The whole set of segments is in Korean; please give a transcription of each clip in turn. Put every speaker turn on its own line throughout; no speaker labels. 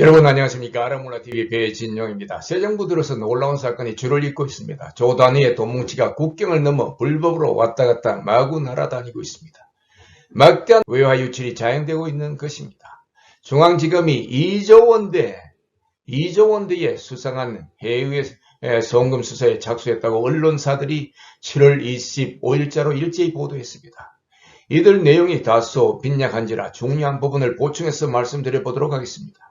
여러분 안녕하십니까 아라몰라TV 배진용입니다. 새 정부 들어서 놀라운 사건이 줄을 잇고 있습니다. 조 단위의 돈뭉치가 국경을 넘어 불법으로 왔다 갔다 마구 날아다니고 있습니다. 막대한 외화 유출이 자행되고 있는 것입니다. 중앙지검이 2조 원대 2조 원대의 수상한 해외 송금 수사에 착수했다고 언론사들이 7월 25일자로 일제히 보도했습니다. 이들 내용이 다소 빈약한지라 중요한 부분을 보충해서 말씀드려 보도록 하겠습니다.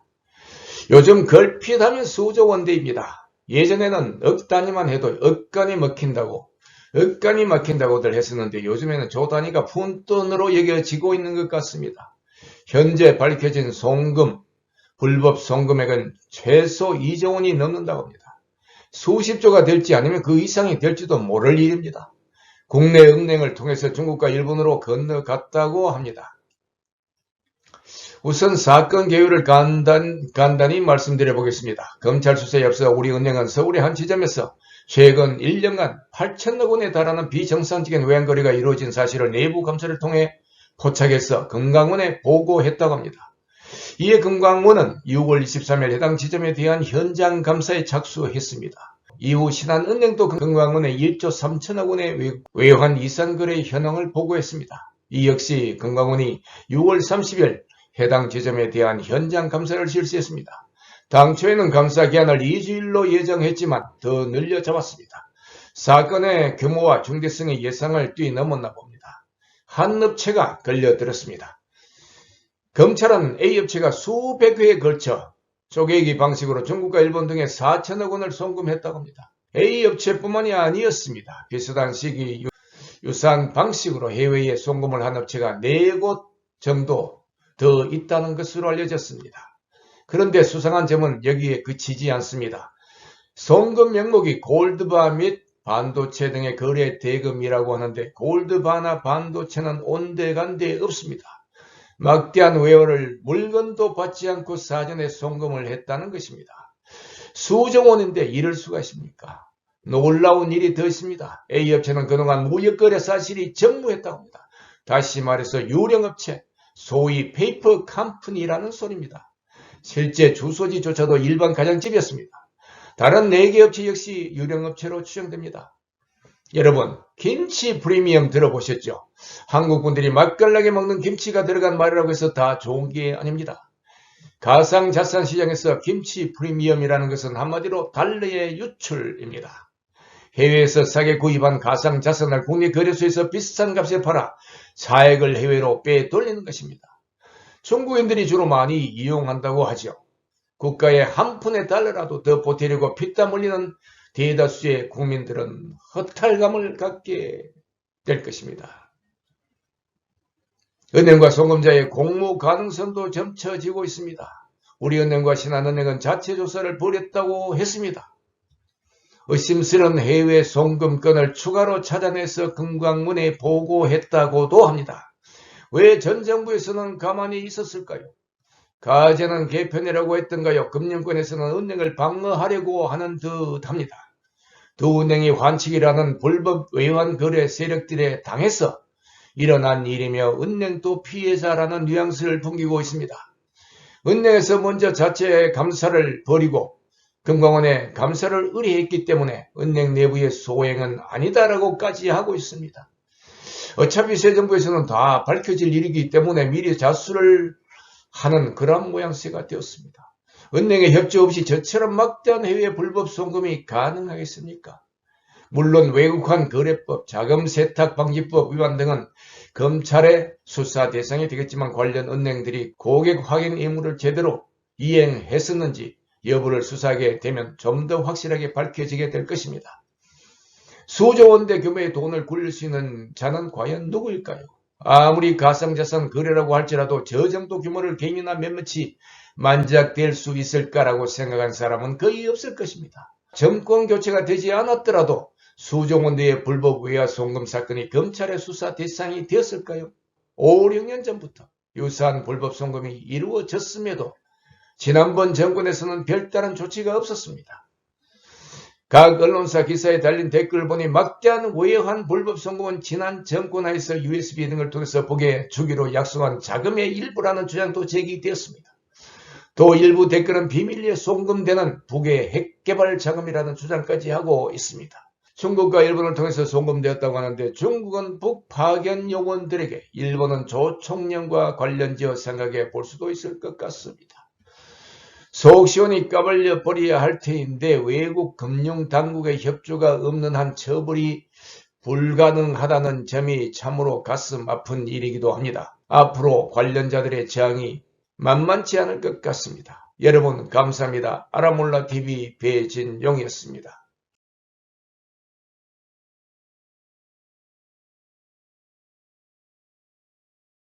요즘 걸핏하면 수조 원대입니다. 예전에는 억 단위만 해도 억 간이 먹힌다고 억 간이 막힌다고들 했었는데 요즘에는 조 단위가 푼돈으로 여겨지고 있는 것 같습니다. 현재 밝혀진 송금, 불법 송금액은 최소 2조 원이 넘는다고 합니다. 수십조가 될지 아니면 그 이상이 될지도 모를 일입니다. 국내 은행을 통해서 중국과 일본으로 건너갔다고 합니다. 우선 사건 개요를 간단, 간단히 말씀드려 보겠습니다. 검찰 수사에 앞서 우리은행은 서울의 한 지점에서 최근 1년간 8천억 원에 달하는 비정상적인 외환거래가 이루어진 사실을 내부 감사를 통해 포착해서 금강원에 보고했다고 합니다. 이에 금강원은 6월 23일 해당 지점에 대한 현장 감사에 착수했습니다. 이후 신한은행도 금강원에 1조 3천억 원의 외환 이산거래 현황을 보고했습니다. 이 역시 금강원이 6월 30일 해당 지점에 대한 현장 감사를 실시했습니다. 당초에는 감사 기한을 2주일로 예정했지만 더 늘려 잡았습니다. 사건의 규모와 중대성의 예상을 뛰어넘었나 봅니다. 한 업체가 걸려들었습니다. 검찰은 A업체가 수백 회에 걸쳐 쪼개기 방식으로 중국과 일본 등에 4천억 원을 송금했다고 합니다. A업체뿐만이 아니었습니다. 비슷한 시기 유사한 방식으로 해외에 송금을 한 업체가 4곳 정도 더 있다는 것으로 알려졌습니다. 그런데 수상한 점은 여기에 그치지 않습니다. 송금 명목이 골드바 및 반도체 등의 거래 대금이라고 하는데 골드바나 반도체는 온데간데 없습니다. 막대한 외화를 물건도 받지 않고 사전에 송금을 했다는 것입니다. 수정원인데 이럴 수가 있습니까? 놀라운 일이 더 있습니다. A업체는 그동안 무역거래 사실이 전무했다고 합니다. 다시 말해서 유령업체, 소위 페이퍼 컴퍼니라는 소리입니다. 실제 주소지조차도 일반 가정집이었습니다. 다른 4개 업체 역시 유령업체로 추정됩니다. 여러분, 김치 프리미엄 들어보셨죠? 한국 분들이 맛깔나게 먹는 김치가 들어간 말이라고 해서 다 좋은 게 아닙니다. 가상자산 시장에서 김치 프리미엄이라는 것은 한마디로 달러의 유출입니다. 해외에서 싸게 구입한 가상 자산을 국내 거래소에서 비싼 값에 팔아 차액을 해외로 빼돌리는 것입니다. 중국인들이 주로 많이 이용한다고 하죠. 국가의 한 푼의 달러라도 더 보태려고 피땀 흘리는 대다수의 국민들은 허탈감을 갖게 될 것입니다. 은행과 송금자의 공모 가능성도 점쳐지고 있습니다. 우리 은행과 신한은행은 자체 조사를 벌였다고 했습니다. 의심스런 해외 송금건을 추가로 찾아내서 금광문에 보고했다고도 합니다. 왜 전 정부에서는 가만히 있었을까요? 가제는 개편이라고 했던가요? 금융권에서는 은행을 방어하려고 하는 듯 합니다. 두 은행이 환칙이라는 불법 외환 거래 세력들에 당해서 일어난 일이며 은행도 피해자라는 뉘앙스를 풍기고 있습니다. 은행에서 먼저 자체 감사를 벌이고 금광원에 감사를 의뢰했기 때문에 은행 내부의 소행은 아니다라고까지 하고 있습니다. 어차피 새 정부에서는 다 밝혀질 일이기 때문에 미리 자수를 하는 그런 모양새가 되었습니다. 은행의 협조 없이 저처럼 막대한 해외 불법 송금이 가능하겠습니까? 물론 외국환 거래법, 자금 세탁 방지법 위반 등은 검찰의 수사 대상이 되겠지만 관련 은행들이 고객 확인 의무를 제대로 이행했었는지 여부를 수사하게 되면 좀 더 확실하게 밝혀지게 될 것입니다. 수조 원대 규모의 돈을 굴릴 수 있는 자는 과연 누구일까요? 아무리 가상자산 거래라고 할지라도 저 정도 규모를 개인이나 몇몇이 만작될 수 있을까라고 생각한 사람은 거의 없을 것입니다. 정권 교체가 되지 않았더라도 수조 원대의 불법 외화 송금 사건이 검찰의 수사 대상이 되었을까요? 5, 6년 전부터 유사한 불법 송금이 이루어졌음에도 지난번 정권에서는 별다른 조치가 없었습니다. 각 언론사 기사에 달린 댓글을 보니 막대한 외환 불법 송금은 지난 정권 하에서 USB 등을 통해서 보게 주기로 약속한 자금의 일부라는 주장도 제기되었습니다. 또 일부 댓글은 비밀리에 송금되는 북의 핵개발 자금이라는 주장까지 하고 있습니다. 중국과 일본을 통해서 송금되었다고 하는데 중국은 북 파견 요원들에게 일본은 조총련과 관련지어 생각해 볼 수도 있을 것 같습니다. 속 시원히 까발려 버려야 할 테인데 외국 금융 당국의 협조가 없는 한 처벌이 불가능하다는 점이 참으로 가슴 아픈 일이기도 합니다. 앞으로 관련자들의 저항이 만만치 않을 것 같습니다. 여러분 감사합니다. 아라몰라TV 배진용이었습니다.